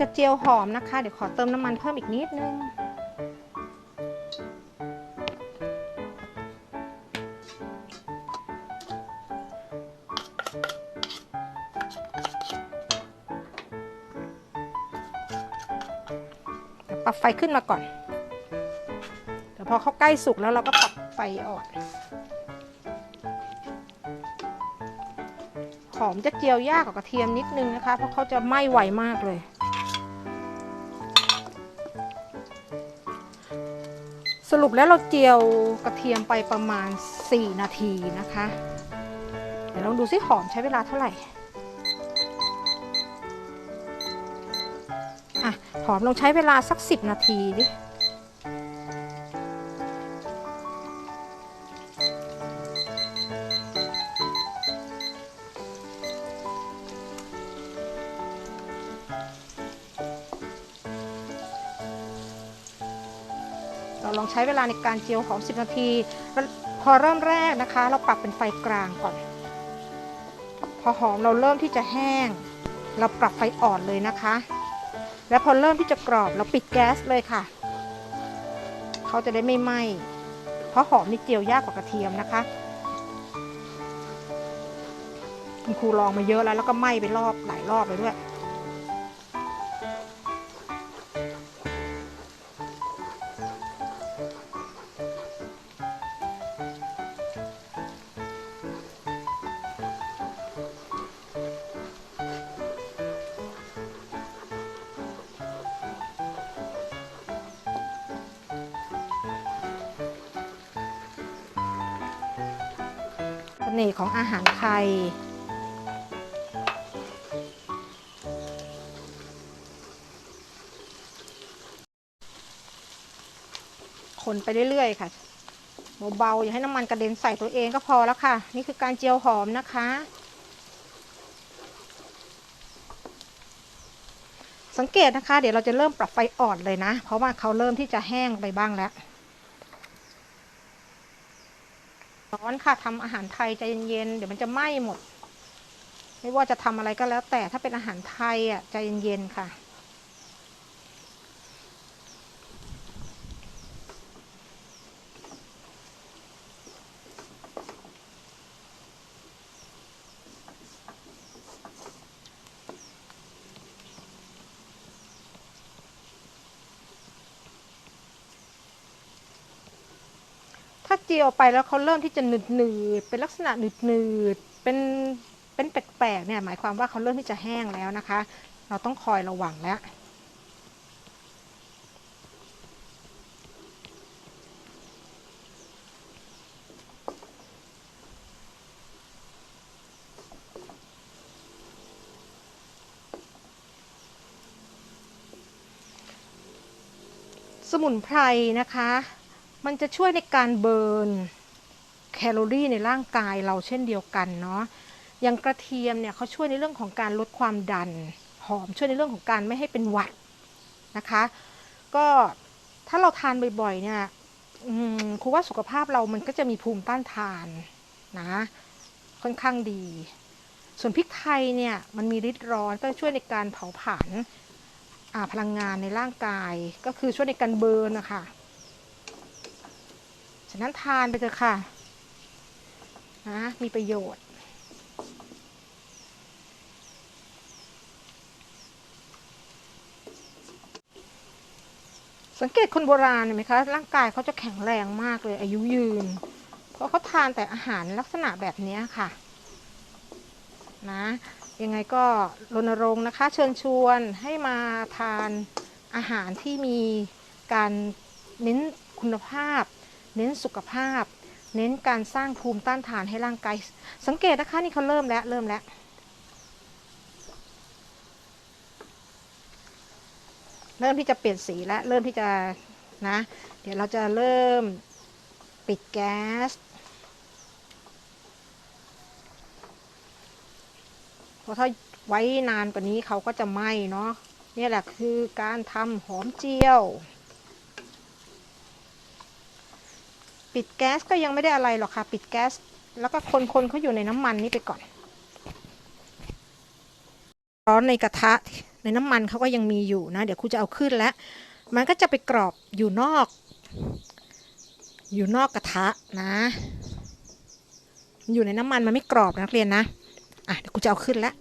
จะเจียวหอมนะคะ เดี๋ยวขอเติมน้ำมันเพิ่มอีกนิดนึง ปรับไฟขึ้นมาก่อน เดี๋ยวพอเขาใกล้สุกแล้วเราก็ปรับไฟอ่อนหอมจะเจียวยากกว่ากระเทียมนิดนึงนะคะ เพราะเขาจะไหม้ไวมากเลย รุปแล้วเราเจียวกระเทียมไปประมาณ 4 นาทีนะคะ เดี๋ยวลองดูซิหอมใช้เวลาเท่าไหร่อะหอมลองใช้เวลาสัก 10 นาทีดิ เราลองใช้เวลาในการเจียวหอม 10 นาทีแล้วพอเริ่มแรกนะคะ เราปรับเป็นไฟกลางก่อน พอหอมเราเริ่มที่จะแห้ง เราปรับไฟอ่อนเลยนะคะ แล้วพอเริ่มที่จะกรอบเราปิดแก๊สเลยค่ะ เขาจะได้ไม่ไหม้เพราะหอมนี่เจียวยากกว่ากระเทียมนะคะคุณครูลองมาเยอะแล้วแล้วก็ไหม้ไปรอบหลายรอบเลยด้วย น่ห์ของอาหารไทย คนไปเรื่อยๆค่ะเบาๆอย่าให้น้ำมันกระเด็นใส่ตัวเองก็พอแล้วค่ะ นี่คือการเจียวหอมนะคะสังเกตนะคะ เดี๋ยวเราจะเริ่มปรับไฟอ่อนเลยนะ เพราะว่าเขาเริ่มที่จะแห้งไปบ้างแล้ว ร้อนค่ะทำอาหารไทยใจเย็นๆเดี๋ยวมันจะไหม้หมด ไม่ว่าจะทำอะไรก็แล้วแต่ถ้าเป็นอาหารไทยอะใจเย็นๆค่ะ ถ้าเจียวไปแล้วเขาเริ่มที่จะหนืดหนืดเป็นลักษณะหนืดหนืดเป็นเป็นแปลกๆเนี่ยหมายความว่าเขาเริ่มที่จะแห้งแล้วนะคะ เราต้องคอยระวังแล้วสมุนไพรนะคะ มันจะช่วยในการเบิร์นแคลอรี่ในร่างกายเราเช่นเดียวกันเนาะอย่างกระเทียมเนี่ยเขาช่วยในเรื่องของการลดความดัน หอมช่วยในเรื่องของการไม่ให้เป็นหวัดนะคะ ก็ถ้าเราทานบ่อยๆเนี่ยอืมครูว่าสุขภาพเรามันก็จะมีภูมิต้านทานนะ ค่อนข้างดี ส่วนพริกไทยเนี่ยมันมีฤทธิ์ร้อนก็ช่วยในการเผาผลาญพลังงานในร่างกาย ก็คือช่วยในการเบิร์นนะคะ ฉะนั้นทานไปเถอะค่ะนะมีประโยชน์ สังเกตคนโบราณเห็นไหมคะ ร่างกายเขาจะแข็งแรงมากเลย อายุยืน เพราะเขาทานแต่อาหารลักษณะแบบนี้ค่ะ นะยังไงก็รณรงค์นะคะ เชิญชวนให้มาทานอาหารที่มีการเน้นคุณภาพ เน้นสุขภาพ เน้นการสร้างภูมิต้านทานให้ร่างกาย สังเกตนะคะนี่เขาเริ่มแล้วเริ่มแล้วเริ่มที่จะเปลี่ยนสีแล้วเริ่มที่จะนะ เดี๋ยวเราจะเริ่มปิดแก๊สเพราะถ้าไว้นานกว่านี้เขาก็จะไหม้เนาะนี่แหละคือการทำหอมเจียว ปิดแก๊สก็ยังไม่ได้อะไรหรอกค่ะ ปิดแก๊ส แล้วก็คนๆเขาอยู่ในน้ำมันนี้ไปก่อน ร้อนในกระทะในน้ำมันเขาก็ยังมีอยู่นะ เดี๋ยวครูจะเอาขึ้นแล้ว มันก็จะไปกรอบอยู่นอก อยู่นอกกระทะนะ อยู่ในน้ำมันมันไม่กรอบนะนักเรียนนะ อะเดี๋ยวครูจะเอาขึ้นแล้ว